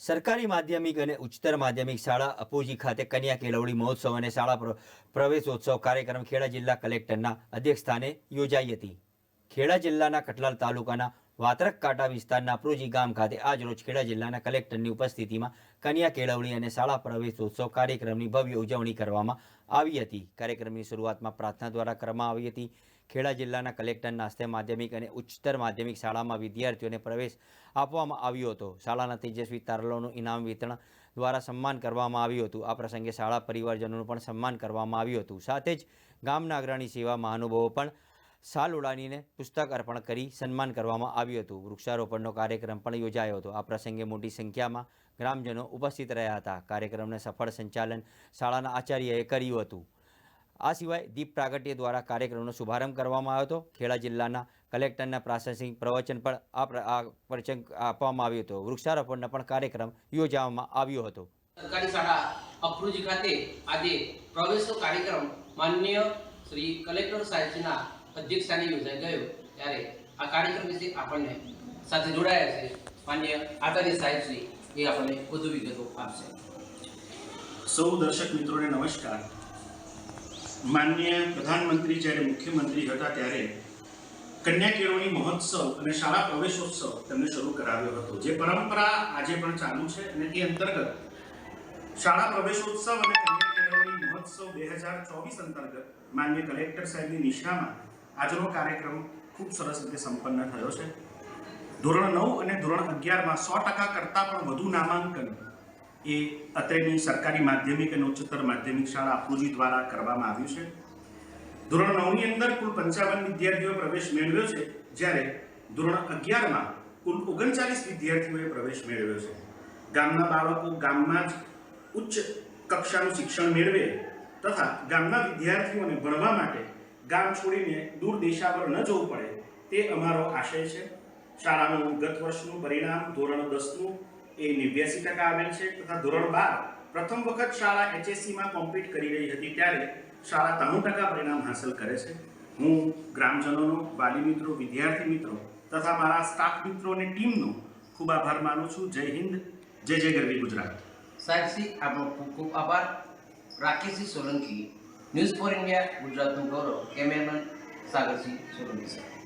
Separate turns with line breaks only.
સરકારી માધ્યમિક અને ઉચ્ચતર માધ્યમિક શાળા અપોજી ખાતે કન્યા કેળવણી મહોત્સવ અને શાળા પ્રવેશોત્સવ કાર્યક્રમ ખેડા જિલ્લા કલેક્ટરના અધ્યક્ષસ્થાને યોજાઈ હતી. ખેડા જિલ્લાના કટલાલ તાલુકાના વાત્રક કાંટા વિસ્તારના અપરોજી ગામ ખાતે આજરોજ ખેડા જિલ્લાના કલેક્ટરની ઉપસ્થિતિમાં કન્યા કેળવણી અને શાળા પ્રવેશોત્સવ કાર્યક્રમની ભવ્ય ઉજવણી કરવામાં આવી હતી. કાર્યક્રમની શરૂઆતમાં પ્રાર્થના દ્વારા કરવામાં આવી હતી. ખેડા જિલ્લાના કલેક્ટરના હસ્તે માધ્યમિક અને ઉચ્ચતર માધ્યમિક શાળામાં વિદ્યાર્થીઓને પ્રવેશ આપવામાં આવ્યો હતો. શાળાના તેજસ્વી તારલોનું ઇનામ વિતરણ દ્વારા સન્માન કરવામાં આવ્યું હતું. આ પ્રસંગે શાળા પરિવારજનોનું પણ સન્માન કરવામાં આવ્યું હતું. સાથે જ ગામના અગ્રણી સેવા મહાનુભાવો પણ સાલ ઉડાડીને પુસ્તક અર્પણ કરી સન્માન કરવામાં આવ્યું હતું. વૃક્ષારોપણનો કાર્યક્રમ પણ યોજાયો હતો. આ પ્રસંગે મોટી સંખ્યામાં ગ્રામજનો ઉપસ્થિત રહ્યા હતા. કાર્યક્રમને સફળ સંચાલન શાળાના આચાર્યએ કર્યું હતું. આ સિવાય દીપ પ્રાગટ્ય દ્વારા કાર્યક્રમનો શુભારંભ કરવામાં આવ્યો હતો. ખેડા જિલ્લાના કલેક્ટરના પ્રાસંગિક પ્રવચન પણ આ પ્રચંગ આપવામાં આવ્યું હતું. વૃક્ષારોપણનો પણ કાર્યક્રમ યોજવામાં આવ્યો હતો.
સરકારી શાળા અફરોજી ખાતે આજે પ્રવેશનો કાર્યક્રમ માનનીય શ્રી કલેક્ટર સાહેબના અધ્યક્ષસ્થાને યોજાઈ ગયો. ત્યારે આ કાર્યક્રમ વિશે આપણને સાથે જોડાયા છે. માન્ય આચાર્ય સાહેબ શ્રી એ આપણને વધુ વિગતો આપશે.
સૌ દર્શક મિત્રોને નમસ્કાર. માનનીય પ્રધાનમંત્રી જ્યારે મુખ્યમંત્રી હતા ત્યારે કન્યા કેળવણી મહોત્સવ અને શાળા પ્રવેશોત્સવ તેમને શરૂ કરાવ્યો હતો. જે પરંપરા આજે પણ ચાલુ છે અને એ અંતર્ગત શાળા પ્રવેશોત્સવ અને કન્યા કેળવણી મહોત્સવ બે હજાર ચોવીસ અંતર્ગત માન્ય કલેક્ટર સાહેબની નિષ્ઠામાં આજનો કાર્યક્રમ ખૂબ સરસ રીતે સંપન્ન થયો છે. ધોરણ નવ અને ધોરણ અગિયારમાં સો ટકા કરતાં પણ વધુ નામાંકન એ અત્રેની સરકારી માધ્યમિક અને ઉચ્ચતર માધ્યમિક શાળા અપરોજી દ્વારા કરવામાં આવ્યું છે. ધોરણ નવની અંદર કુલ પંચાવન વિદ્યાર્થીઓએ પ્રવેશ મેળવ્યો છે, જ્યારે ધોરણ અગિયારમાં કુલ ઓગણચાલીસ વિદ્યાર્થીઓએ પ્રવેશ મેળવ્યો છે. ગામના બાળકો ગામમાં જ ઉચ્ચ કક્ષાનું શિક્ષણ મેળવે તથા ગામના વિદ્યાર્થીઓને ભણવા માટે ગામ છોડીને દૂર દેશાવર ન જવું પડે તે અમારો આશય છે. શાળાનું ગત વર્ષનું પરિણામ ધોરણ દસનું એ નેવ્યાસી ટકા આવેલ છે તથા ધોરણ બાર પ્રથમ વખત શાળા એચએસસીમાં કોમ્પીટ કરી રહી હતી ત્યારે શાળા ત્રાણું ટકા પરિણામ હાંસલ કરે છે. હું ગ્રામજનોનો વાલી મિત્રો વિદ્યાર્થી મિત્રો તથા મારા સ્ટાફ મિત્રો અને ટીમનો ખૂબ આભાર માનું છું. જય હિન્દ, જય જય ગરવી ગુજરાત.
સાહેબશ્રી આપનો ખૂબ ખૂબ આભાર. Rakeshji Solanki news for India ગુજરાતનું ગૌરવ, કેમેરામેન સાગરસિંહ સોલંકી, સાહેબ.